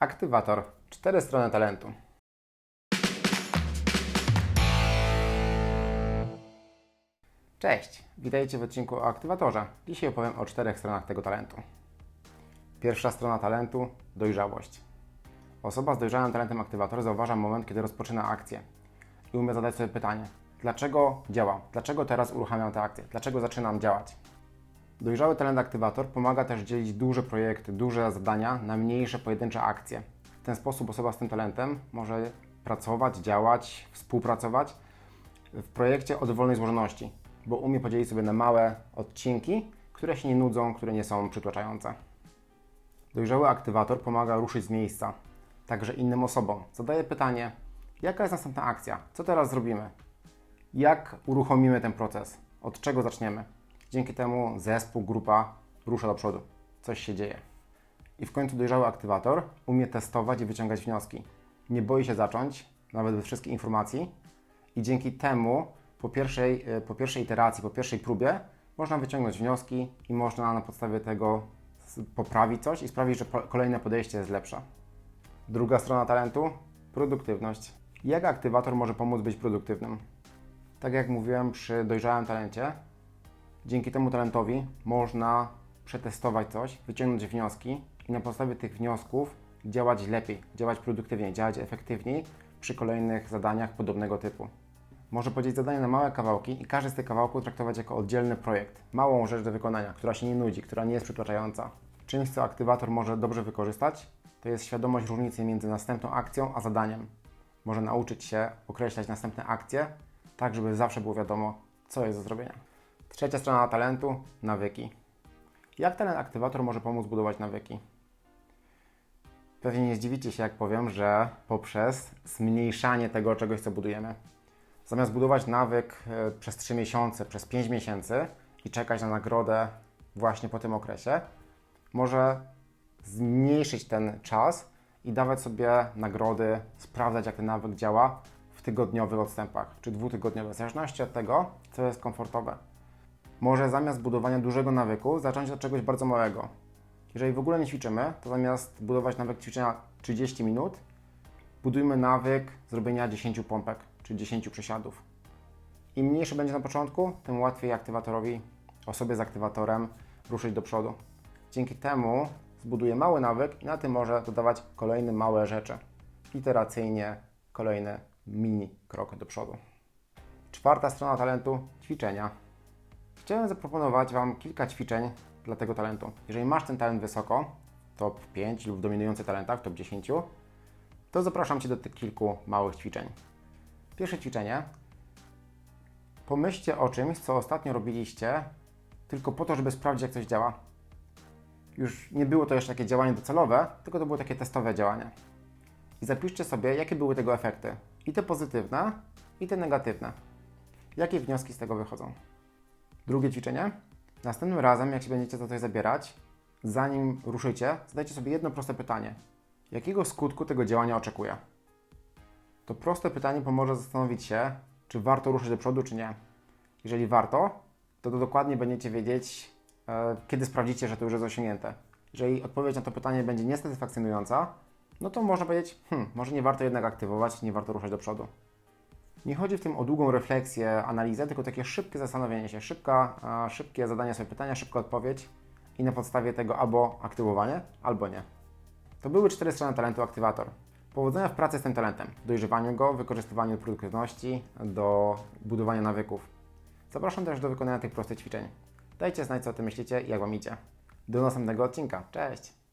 Aktywator. Cztery strony talentu. Cześć, witajcie w odcinku o aktywatorze. Dzisiaj opowiem o czterech stronach tego talentu. Pierwsza strona talentu dojrzałość. Osoba z dojrzałym talentem aktywator zauważa moment, kiedy rozpoczyna akcję i umie zadać sobie pytanie: dlaczego działam? Dlaczego teraz uruchamiam tę akcję? Dlaczego zaczynam działać? Dojrzały talent aktywator pomaga też dzielić duże projekty, duże zadania na mniejsze pojedyncze akcje. W ten sposób osoba z tym talentem może pracować, działać, współpracować w projekcie o dowolnej złożoności, bo umie podzielić sobie na małe odcinki, które się nie nudzą, które nie są przytłaczające. Dojrzały aktywator pomaga ruszyć z miejsca, także innym osobom. Zadaje pytanie, jaka jest następna akcja? Co teraz zrobimy? Jak uruchomimy ten proces? Od czego zaczniemy? Dzięki temu zespół, grupa rusza do przodu. Coś się dzieje. I w końcu dojrzały aktywator umie testować i wyciągać wnioski. Nie boi się zacząć, nawet bez wszystkich informacji, i dzięki temu po pierwszej, e, po pierwszej iteracji, po pierwszej próbie można wyciągnąć wnioski i można na podstawie tego poprawić coś i sprawić, że kolejne podejście jest lepsze. Druga strona talentu produktywność. Jak aktywator może pomóc być produktywnym? Tak jak mówiłem przy dojrzałym talencie, dzięki temu talentowi można przetestować coś, wyciągnąć wnioski i na podstawie tych wniosków działać lepiej, działać produktywniej, działać efektywniej przy kolejnych zadaniach podobnego typu. Może podzielić zadanie na małe kawałki i każdy z tych kawałków traktować jako oddzielny projekt, małą rzecz do wykonania, która się nie nudzi, która nie jest przytłaczająca. Czymś, co aktywator może dobrze wykorzystać, to jest świadomość różnicy między następną akcją a zadaniem. Może nauczyć się określać następne akcje, tak żeby zawsze było wiadomo, co jest do zrobienia. Trzecia strona talentu nawyki. Jak talent aktywator może pomóc budować nawyki? Pewnie nie zdziwicie się, jak powiem, że poprzez zmniejszanie tego czegoś, co budujemy. Zamiast budować nawyk e, przez 3 miesiące, przez 5 miesięcy i czekać na nagrodę właśnie po tym okresie, może zmniejszyć ten czas i dawać sobie nagrody, sprawdzać, jak ten nawyk działa w tygodniowych odstępach, czy dwutygodniowych, w zależności od tego, co jest komfortowe. Może zamiast budowania dużego nawyku zacząć od czegoś bardzo małego. Jeżeli w ogóle nie ćwiczymy, to zamiast budować nawyk ćwiczenia 30 minut, budujmy nawyk zrobienia 10 pompek czy 10 przysiadów. Im mniejszy będzie na początku, tym łatwiej aktywatorowi, osobie z aktywatorem ruszyć do przodu. Dzięki temu zbuduje mały nawyk i na tym może dodawać kolejne małe rzeczy. Iteracyjnie kolejny mini krok do przodu. Czwarta strona talentu ćwiczenia. Chciałem zaproponować Wam kilka ćwiczeń dla tego talentu. Jeżeli masz ten talent wysoko, top 5 lub w dominujących talentach, top 10, to zapraszam Cię do tych kilku małych ćwiczeń. Pierwsze ćwiczenie. Pomyślcie o czymś, co ostatnio robiliście, tylko po to, żeby sprawdzić, jak coś działa. Już nie było to jeszcze takie działanie docelowe, tylko to było takie testowe działanie. I zapiszcie sobie, jakie były tego efekty. I te pozytywne, i te negatywne. Jakie wnioski z tego wychodzą? Drugie ćwiczenie. Następnym razem, jak się będziecie za coś zabierać, zanim ruszycie, zadajcie sobie jedno proste pytanie. Jakiego skutku tego działania oczekuję? To proste pytanie pomoże zastanowić się, czy warto ruszyć do przodu, czy nie. Jeżeli warto, to, to dokładnie będziecie wiedzieć, e, kiedy sprawdzicie, że to już jest osiągnięte. Jeżeli odpowiedź na to pytanie będzie niesatysfakcjonująca, no to można powiedzieć, hmm, może nie warto jednak aktywować, nie warto ruszać do przodu. Nie chodzi w tym o długą refleksję, analizę, tylko takie szybkie zastanowienie się, szybka, szybkie zadanie sobie pytania, szybka odpowiedź i na podstawie tego albo aktywowanie, albo nie. To były cztery strony talentu aktywator. Powodzenia w pracy z tym talentem, dojrzewaniu go, wykorzystywaniu produktywności, do budowania nawyków. Zapraszam też do wykonania tych prostych ćwiczeń. Dajcie znać, co o tym myślicie i jak Wam idzie. Do następnego odcinka. Cześć!